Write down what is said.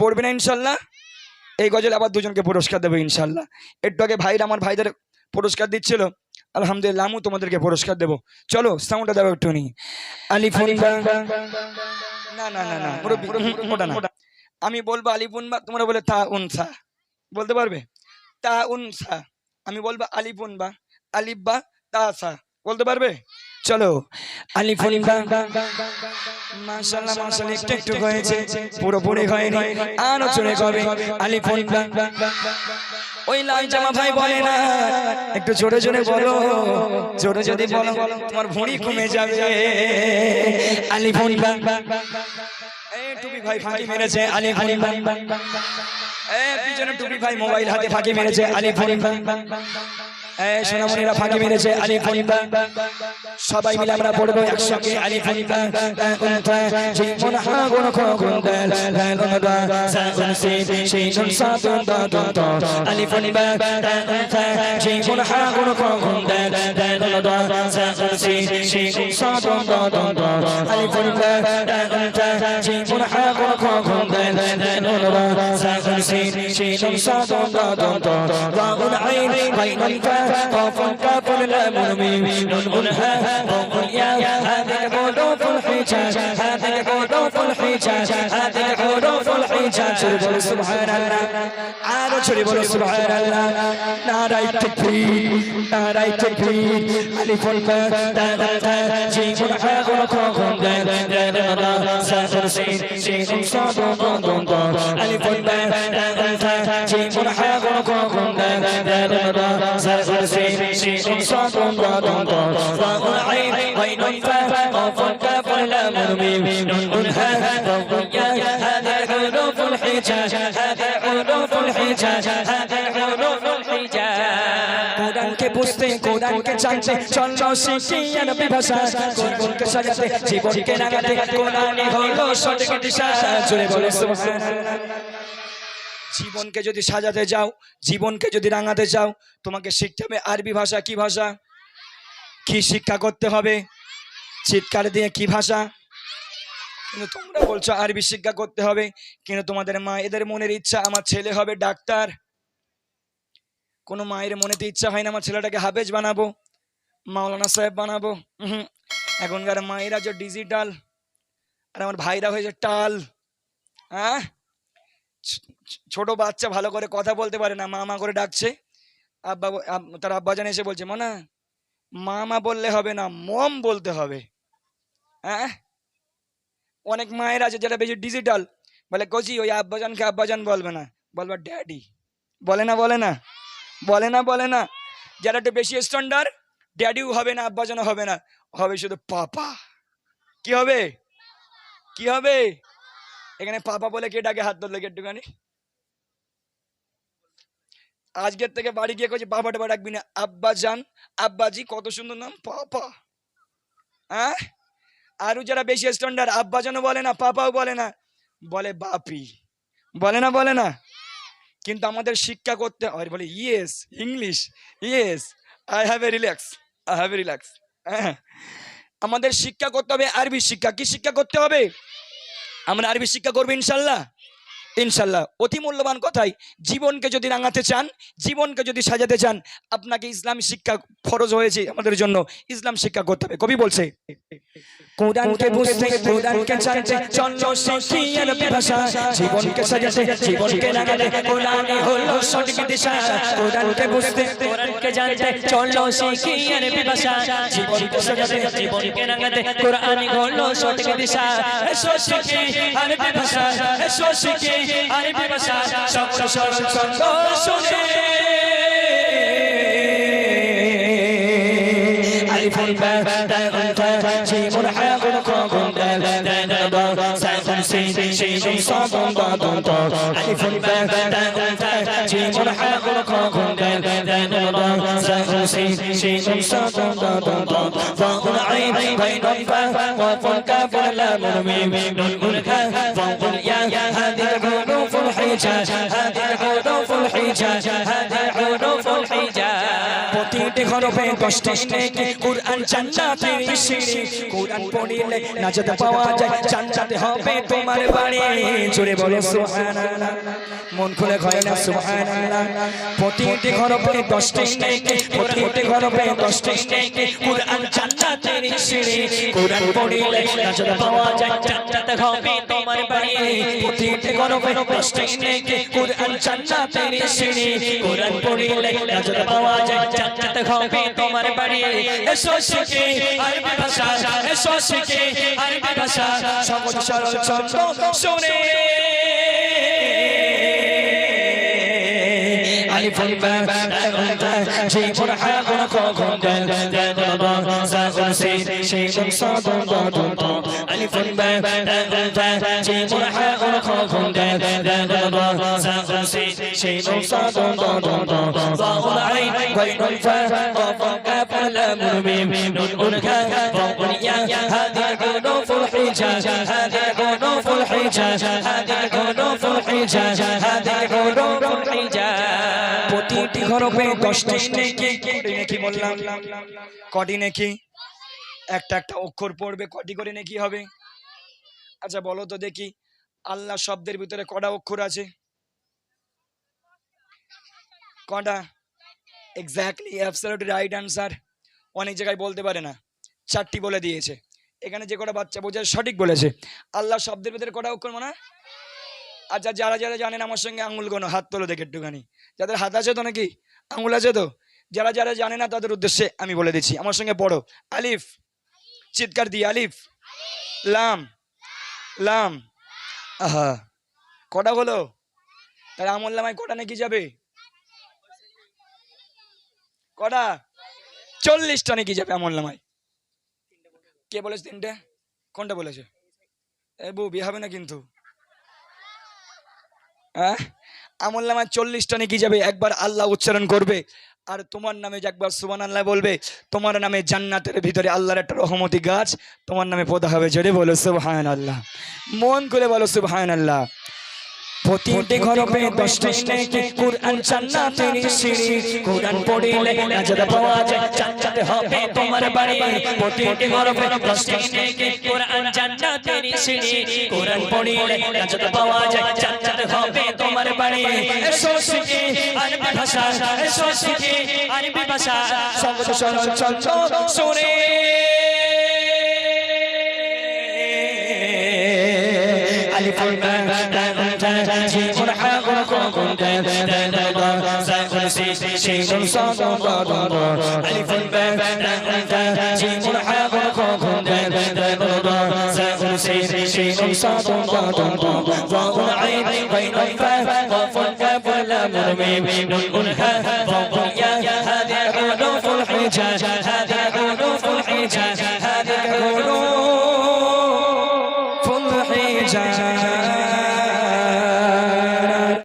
পড়বে না ইনশাল্লাহ। এই গজলে আবার দুজনকে পুরস্কার দেবো ইনশাল্লাহ। একটু আগে ভাইরা আমার ভাইদের পুরস্কার দিচ্ছিল। আলহামদুলিল্লাহ আমিও তোমাদেরকে পুরস্কার দেবো। চলো সাউন্ডটা দেবো একটু নি। আলিফুন না না না না আমি বলব আলিফুন বা, তোমরা বলে তা উনসা বলতে পারবে? তা উনসা আমি বলব আলিফুন বা, আলিফ বা তা সা। বলতে পারবে? চলো। আলিফুন বা মাশাআল্লাহ মাশাআল্লাহ একটু একটু হয়েছে পুরোপুরি হয়নি আরও চলে কবে? আলিফুন বা ওই লাল জামা ভাই বলে না একটু জোরে জোরে বলো জোরে যদি বলো তোমার ভুঁড়ি কমে যাবে। এই টুপি ভাই ফাঁকি মেরেছে এই পিছনে টুপি ভাই মোবাইল হাতে ফাঁকি মেরেছে এই সোনামণিরা ফাঁকি মেরেছে আলিফুন বা সবাই মিলে আমরা পড়ব একসঙ্গে আলিফুন বা উনতা জীবন হাগুন খগুন দাল লালুন দা সাগুন সি শিনুন সাতুন দা দুন তো আলিফুন বা উনতা জীবন হাগুন খগুন দাল লালুন দা সাগুন সি শিনুন সাতুন দা দুন তো আলিফুন বা জীবন হাগুন খগুন দাল লালুন দা সাগুন সি শিনুন সাতুন দা দুন তো রাউন আইন বাইনুন ফা قاف كاف لام ميم نون ها قاف يا هذه حروف الحجاج هذه حروف الحجاج هذه حروف الحجاج شرب سبحان الله عارف شرب سبحان الله ناري تكبير ناري تكبير ألف باء دال تاء جيم حاء وقاف دال دال را ساخر سين شين صاد ضاد ضاد ألف باء دال تاء جيم حاء وقاف دال دال را ساخر سين شين صاد ضاد ضاد راء عين عين فاء قاف كاف لام ميم نون ها قاف يا هذه حروف الحجاج هذه حروف الحجاج هذه حروف الحجاج কোরআনকে বুঝতে কোরআনকে জানতে চলো শিখি আরবি ভাষা কোরআনকে সাজাতে জীবনকে রাঙাতে কোরআনই হলো সঠিক দিশা জোরে বলে সুবহানাল্লাহ জীবনকে যদি সাজাতে যাও জীবনকে যদি রাঙাতে চাও, তোমাকে শিখতে হবে আরবি ভাষা, কি ভাষা? কি শিক্ষা করতে হবে? চিৎকার দিয়ে কি ভাষা? কিন্তু তোমরা বলছো আরবি শিক্ষা করতে হবে, কিন্তু তোমাদের মা, এদের মনের ইচ্ছা, আমার ছেলে হবে ডাক্তার। কোনো মায়ের মনেতে ইচ্ছা হয় না আমার ছেলেটাকে হাফেজ বানাবো, মাওলানা সাহেব বানাবো। এখনকার মায়েরা যে ডিজিটাল আর আমার ভাইরা হয়েছে টাল। হ্যাঁ ছোট বাচ্চা ভালো করে কথা বলতে পারে না মা মা করে ডাকছে। আব্বা তার আব্বাজান এসে বলছে, মনা মা মা বললে হবে না, মম বলতে হবে। হ্যাঁ? অনেক মায়ের আছে যেটা বেশি ডিজিটাল বলে, কচি, ওই আব্বাজানকে আব্বাজান বলবে না, বলবে ড্যাডি বলে না বলে না বলে না বলে না। যারা একটু বেশি স্ট্যান্ডার্ড ড্যাডিও হবে না, আব্বাজানও হবে না, হবে শুধু পাপা। কি হবে? কি হবে? এখানে পাপা বলে কে ডাকে হাত ধরলে কে একটুখানি? আজকের থেকে বাড়ি গিয়ে কছি বাবা টাবা ডাকবি না। আব্বা জান, আব্বাজি কত সুন্দর নাম, পাপা। হ্যাঁ? আরও যারা বেশি স্ট্যান্ডার্ড আব্বা জানও বলে না, পাপাও বলে না, বলে বাপি। বলে না বলে না। কিন্তু আমাদের শিক্ষা করতে হয়। বলে, yes, English, yes I have a relax I have a relax আমাদের শিক্ষা করতে হবে, আরবি শিক্ষা। কি শিক্ষা করতে হবে? আমরা আরবি শিক্ষা করব ইনশাল্লাহ। ইনশাল্লাহ। অতি মূল্যবান কথাই। জীবনকে যদি রাঙাতে চান, জীবনকে যদি সাজাতে চান, আপনাকে ইসলাম শিক্ষা ফরজ হয়েছে আমাদের জন্য। ইসলাম শিক্ষা করতে হবে। কবি বলছে কোরআনকে বুঝতে কোরআনকে জানতে চলো শিখি আরবি ভাষা? জীবনকে সাজাতে জীবনকে রাঙাতে কোরআনই হলো সঠিক দিশা। কোরআনকে বুঝতে কোরআনকে জানতে চলো শিখি ভাষা? জীবনকে সাজাতে জীবনকে রাঙাতে কোরআন হলো সঠিক দিশা। শিখি আরবি ভাষা। শিখি আরবি ভাষা। সকল সরল ছন্দ শুনে ألف باء تاء تاء جيم حاء قاف دال دال ضاد ساء سين شين صاد ضاد ضاد ألف باء تاء تاء جيم حاء قاف دال دال ضاد ساء سين شين صاد ضاد ضاد ضاد عين بين فاء قاف كاف لام ميم نون كاف ضاد يا هذه حروف الحجاج هذه حروف الحجاج هذه حروف الحجاج প্রতিটি হরফে দশটি নেকি কোরআন জান্নাতের সিঁড়ি কোরআন পড়িলে নাজাত পাওয়া যায় জান্নাতে হবে তোমার বাড়ি জোরে বলো সুবহানাল্লাহ মন খুলে হয় না সুবহানাল্লাহ প্রতিটি হরফে দশটি নেকি প্রতিটি হরফে দশটি নেকি কোরআন জান্নাতের সিঁড়ি কোরআন পড়িলে নাজাত পাওয়া যায় জান্নাতে হবে তোমার বাড়ি প্রতিটি হরফে দশটি নেকি কোরআন জান্নাতের সিঁড়ি কোরআন পড়িলে নাজাত পাওয়া যায় জান্নাতে হবে তোমার বাড়ি এসো শিখে আরবি ভাষা এসো শিখে আরবি ভাষা সহজ সরল ছন্দ শুনে ألف الباب جيم حاء خاء دال دال ضاء زاء سين شين صاد ضاد ضاء ألف الباب جيم حاء কটি নাকি? একটা একটা অক্ষর পড়বে কটি করে নাকি হবে? আচ্ছা বলো তো দেখি। আল্লাহ শব্দের ভিতরে কটা অক্ষর আছে? কটা? এক্স্যাক্টলি অ্যাবসলিউট রাইট আনসার অনেক জায়গায় বলতে পারে না। চারটি বলে দিয়েছে। এখানে যে কটা বাচ্চা বোঝায় সঠিক বলেছে। আল্লাহ শব্দের ভিতরে কটা অক্ষর মানে? আচ্ছা যারা যারা জানেন আমার সঙ্গে আঙুল গোনো, হাত তোলো দেখে একটুখানি। যাদের হাত আছে তো নাকি? আঙুল আছে তো? যারা যারা জানে না তাদের উদ্দেশ্যে আমি বলে দিচ্ছি। আমার সঙ্গে পড়ো। আলিফ, চিৎকার দিয়ে আলিফ। লাম লাম। কটা হলো? তাহলে আমল লামায় কটা নাকি যাবে? কটা? চল্লিশটা নাকি যাবে আমল নামায়। কে বলেছে তিনটে? কোনটা বলেছে? এ বউ, বিয়ে হবে না কিন্তু। হ্যাঁ আমল নামায় চল্লিশটা নাকি যাবে? একবার আল্লাহ উচ্চারণ করবে। আর তোমার নামে যে একবার সুবান আল্লাহ বলবে তোমার নামে জান্নাতের ভিতরে আল্লাহর একটা রহমতি গাছ তোমার নামে পোদা হবে। জোরে বলো সুবহান আল্লাহ মন করে বলো সুবহান আল্লাহ প্রতিটি ঘরপে দশটি নেকি কোরআন জান্নাতের সিঁড়ি? কোরআন পড়িলে নাজাত পাওয়া যায় জান্নাতে হবে তোমার বাড়ি। প্রতিটি ঘরপে দশটি নেকি কোরআন জান্নাতের সিঁড়ি? কোরআন পড়িলে নাজাত পাওয়া যায়। জান্নাতে হবে তোমার বাড়ি এসো শিখে আরবি ভাষা এসো শিখে আরবি ভাষা সহজ সরল ছন্দ শুনে ألف جيم حاء خاء دال دال ضاء زاء سين شين صاد ضاد ضاء ألف جيم حاء خاء دال دال ضاء زاء سين شين صاد ضاد ضاء ضاء العين بين الفاء قاف الكاف لام ميم نون الهاء ضاء الياء هذه حروف الحجاج هذه حروف الحجاج هذه حروف